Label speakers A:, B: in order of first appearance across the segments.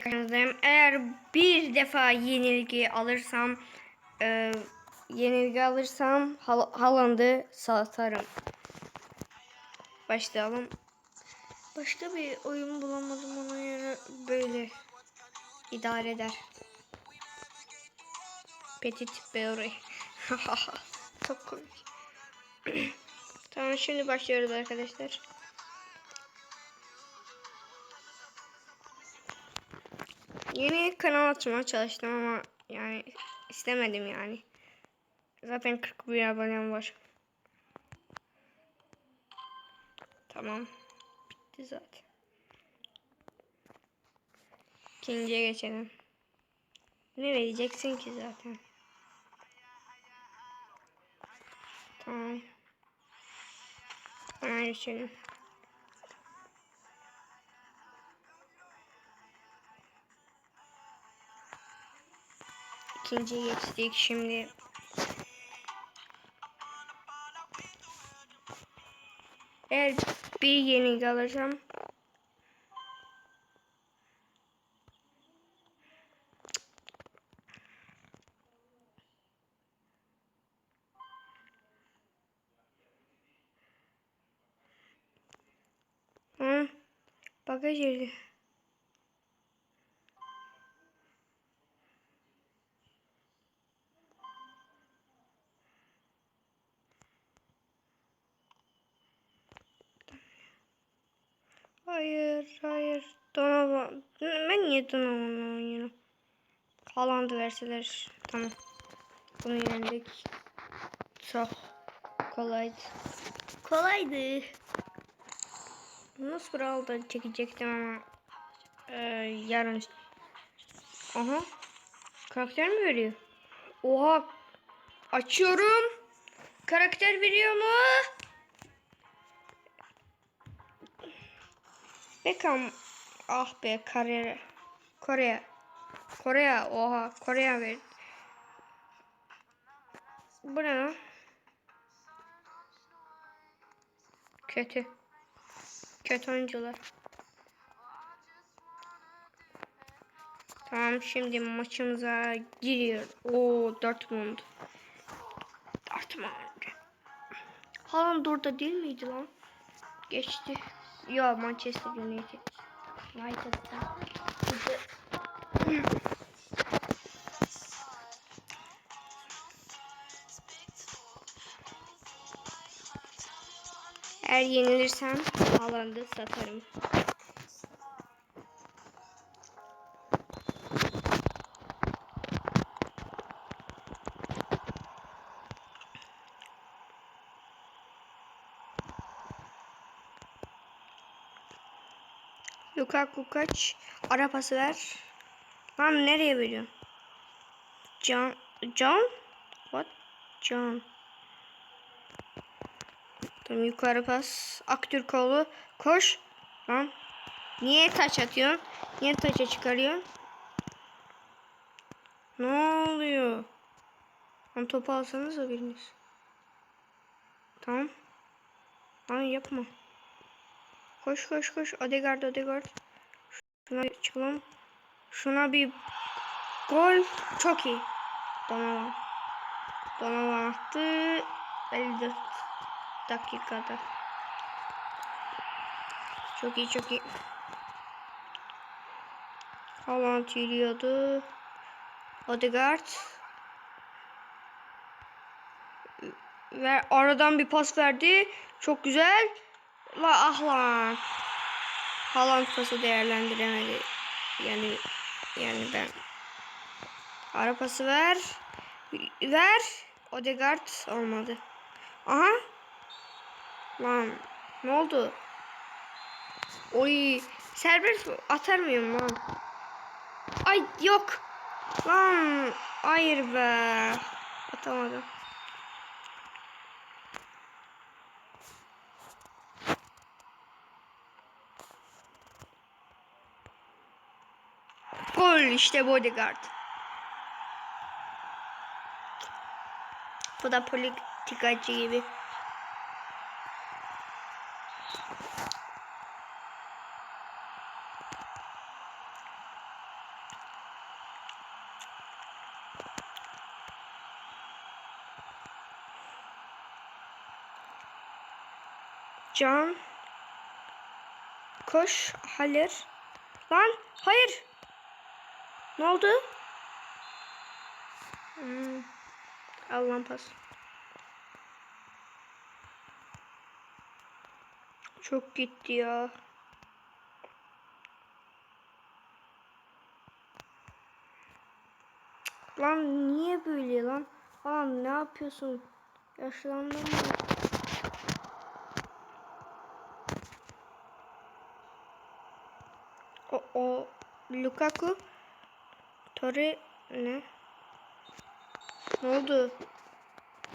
A: Karşınızdayım. Eğer bir defa yenilgi alırsam e, yenilgi alırsam Hal Haaland'ı satarım. Başlayalım. Başka bir oyun bulamadım ona göre böyle idare eder. Petit Beurre. Çok komik. tamam şimdi başlıyoruz arkadaşlar. Yeni kanal açmaya çalıştım ama yani istemedim yani. Zaten 41 abonem var. Tamam. Bitti zaten. İkinciye geçelim. Ne vereceksin ki zaten? Tamam. Hemen geçelim. İkinciye geçtik şimdi. Eğer bir yenilgi alırsam Hı? Bagaj yeri. Hayır, hayır. Donovan. Niye Donovan'la oynuyorum? Haaland'ı verseler. Tamam. Bunu yendik. Çok kolaydı. Kolaydı. Nasıl da çekecektim ama ee, yarın. Aha. Karakter mi veriyor? Oha. Açıyorum. Karakter veriyor mu? Beckham. Ah be kariyer. Kore. Kore. Oha. Kore ver. Bu ne? Kötü. Kötü oyuncular. Tamam şimdi maçımıza giriyor. O Dortmund. Dortmund. Haaland orada değil miydi lan? Geçti. Ya Manchester United. United'da. Eğer yenilirsem Haaland'ı satarım. Lukaku kaç? Arapası ver. Lan nereye veriyorsun? Can Can? What? Can. Tamam yukarı pas. Aktürkoğlu koş. Lan. Niye taç atıyorsun? Niye taça çıkarıyorsun? Ne oluyor? Lan topu alsanız da biriniz. Tamam. Lan yapma. Koş koş koş. Odegaard Odegaard. Şuna çıkalım. Şuna bir gol. Çok iyi. Donovan. Donovan attı. 54 dakikada. Çok iyi çok iyi. Haaland yürüyordu. Odegaard. Ve aradan bir pas verdi. Çok güzel. La ah lan. Haaland pası değerlendiremedi. Yani yani ben. Ara pası ver. Ver. Odegaard olmadı. Aha. Lan ne oldu? Oy serbest atar mıyım lan? Ay yok. Lan hayır be. Atamadım. Gol işte bodyguard. Bu da politikacı gibi. Can Koş Halir Lan hayır ne oldu? Hmm. Al lan pas. Çok gitti ya. Lan niye böyle lan? Lan ne yapıyorsun? Yaşlandın mı? O, o Lukaku Torre ne? Ne oldu?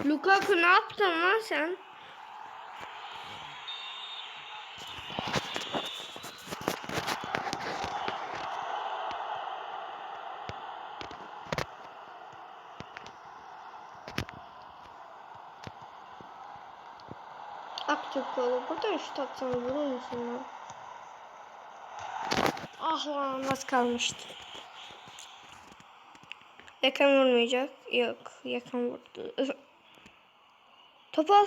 A: Lukaku ne yaptın lan sen? Aktürk kolu. Burada şu tatsana vurur musun lan? Ah lan az kalmıştı. Yakan vurmayacak. Yok yakan vurdu. Top al.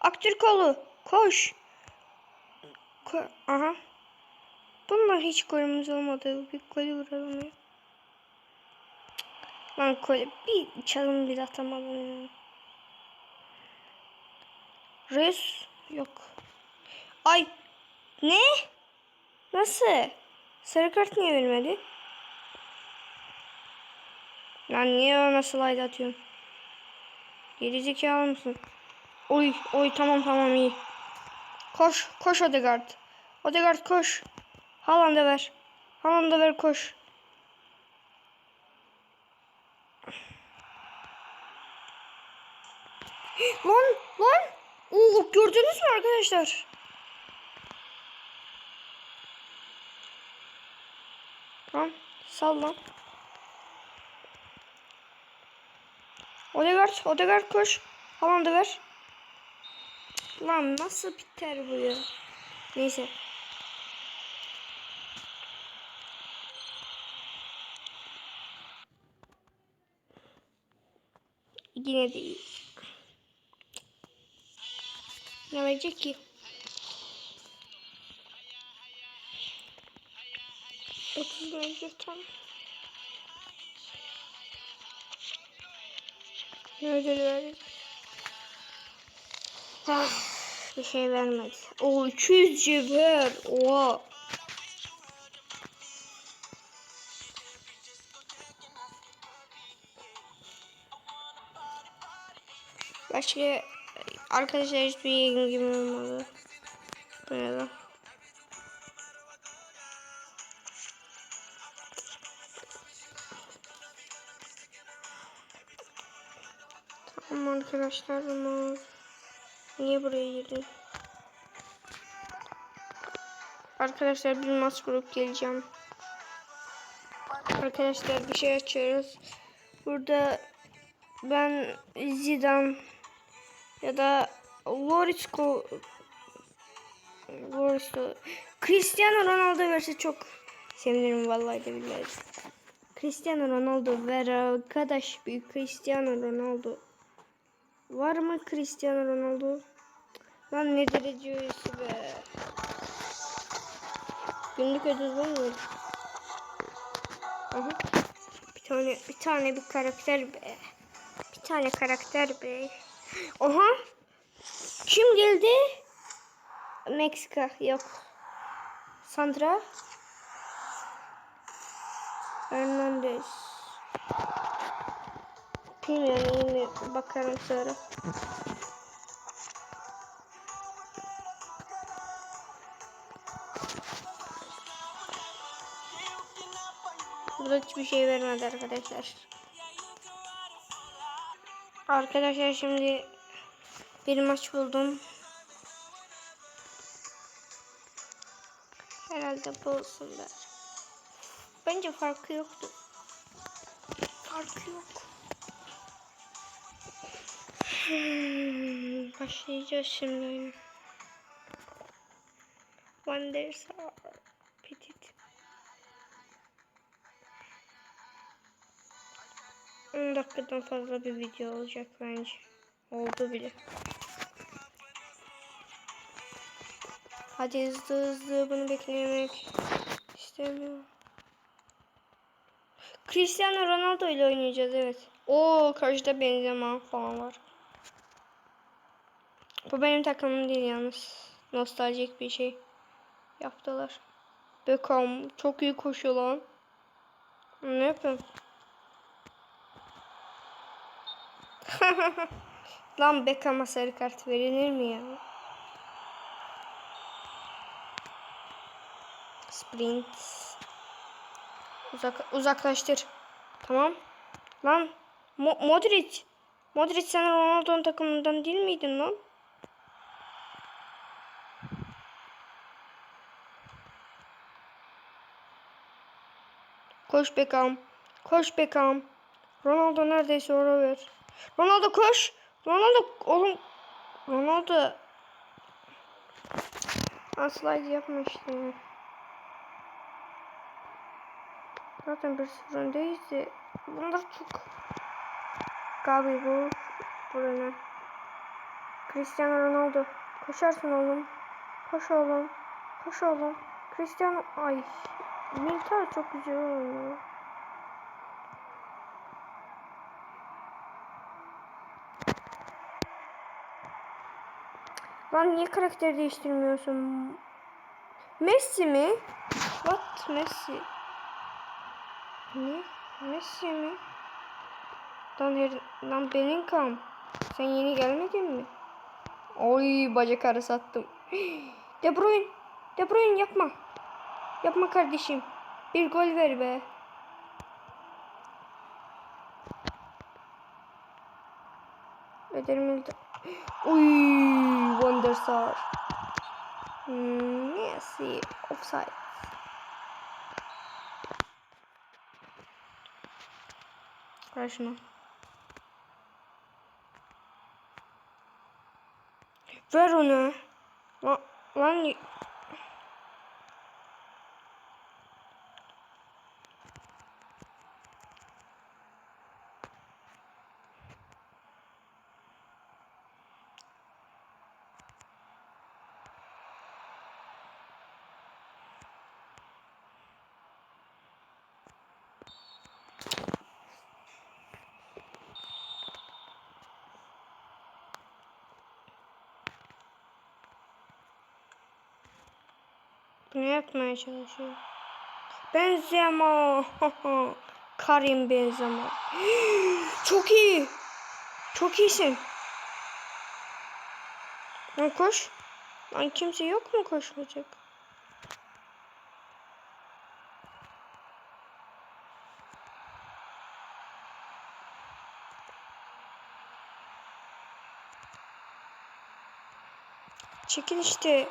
A: Aktürkoğlu koş. Ko Aha. Bunlar hiç golümüz olmadı. Bir golü vuralım ya. Lan golü bir çalım bir atamadım ya. Res yok. Ay ne? Nasıl? Sarı kart niye vermedi? Lan niye ona slide atıyorsun? Gerizekalı mısın? Oy oy tamam tamam iyi. Koş koş Odegaard. Odegaard koş. Haaland'a ver. Haaland'a ver koş. lan lan. Oo, gördünüz mü arkadaşlar? Lan sal lan. Odegaard, Odegaard koş. Haaland'a ver. Lan nasıl biter bu ya? Neyse. Yine de iyi. Ne verecek ki? Otuz verecek tam. Ne ödül verecek? Ah, bir şey vermedi. O 200 cevher. Oha. Başka arkadaşlar hiçbir ilgim olmadı. Böyle. Arkadaşlar ama niye buraya girdin? Arkadaşlar bir maç grup geleceğim. Arkadaşlar bir şey açıyoruz. Burada ben Zidane ya da Lorisco Lorisco Cristiano Ronaldo verse çok sevinirim vallahi de billahi. Cristiano Ronaldo ver arkadaş bir Cristiano Ronaldo. Var mı Cristiano Ronaldo? Lan ne derece üyesi be. Günlük ödül var mı? Aha. Bir tane bir tane bir karakter be. Bir tane karakter be. Oha. Kim geldi? Meksika yok. Sandra. Hernandez. Bilmiyorum yine bakarım sonra. Burada hiçbir şey vermedi arkadaşlar. Arkadaşlar şimdi bir maç buldum. Herhalde bu olsun. Bence farkı yoktu. Farkı yok. Başlayacağız şimdi oyunu. Van der Sar. Petit. 10 dakikadan fazla bir video olacak bence. Oldu bile. Hadi hızlı hızlı bunu beklemek istemiyorum. Cristiano Ronaldo ile oynayacağız evet. Oo karşıda Benzema falan var. Bu benim takımım değil yalnız. Nostaljik bir şey yaptılar. Beckham çok iyi koşuyor lan. Ne yapayım? lan Beckham'a sarı kart verilir mi ya? Sprint. Uzak uzaklaştır. Tamam. Lan Mo Modric. Modric sen Ronaldo'nun takımından değil miydin lan? Koş Beckham. Koş Beckham. Ronaldo neredeyse oraya ver. Ronaldo koş. Ronaldo oğlum. Ronaldo. Slide yapma işte. Zaten bir sıfır öndeyiz de. Bunlar çok. Gabi bu. Buraya. Cristiano Ronaldo. Koşarsın oğlum. Koş oğlum. Koş oğlum. Cristiano. Ay. Militer çok güzel oynuyor. Lan niye karakter değiştirmiyorsun? Messi mi? What Messi? Ne? Messi mi? Lan, her, lan Bellingham. Sen yeni gelmedin mi? Oy bacak arası attım. De Bruyne. De Bruyne yapma. Yapma kardeşim. Bir gol ver be. Ederim elde. Uy, Wonder Star. Hmm, offside. Ver şunu. Ver onu. Lan, lan Ne yapmaya çalışıyor? Benzema. Karim Benzema. Çok iyi. Çok iyisin. Lan koş. Lan kimse yok mu koşmayacak? Çekil işte.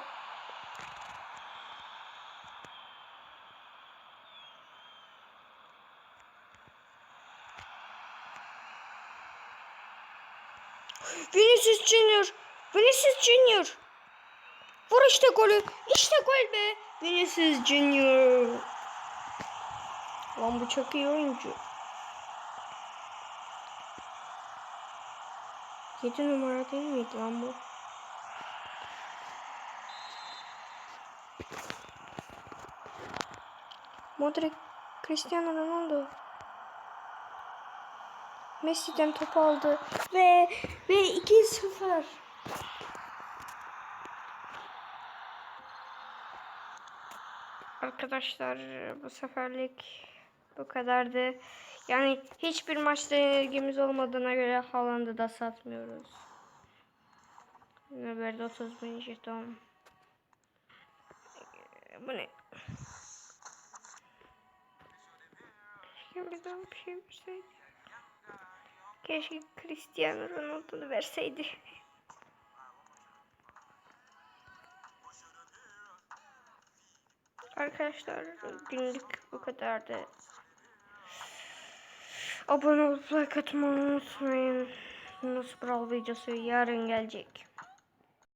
A: Vinicius Junior. Vinicius Junior. Vur işte golü. İşte gol be. Vinicius Junior. Lan bu çok iyi oyuncu. 7 numara değil miydi lan bu? Modric, Cristiano Ronaldo. Messi'den top aldı ve ve 2-0. Arkadaşlar bu seferlik bu kadardı. Yani hiçbir maçta ilgimiz olmadığına göre Haaland'ı da satmıyoruz. Nöberde 30 bin jeton. Bu ne? Keşke bizden bir şey. Keşke Cristiano Ronaldo'nu verseydi. Arkadaşlar günlük bu kadardı. Abone olup like atmayı unutmayın. Yunus Brawl videosu yarın gelecek.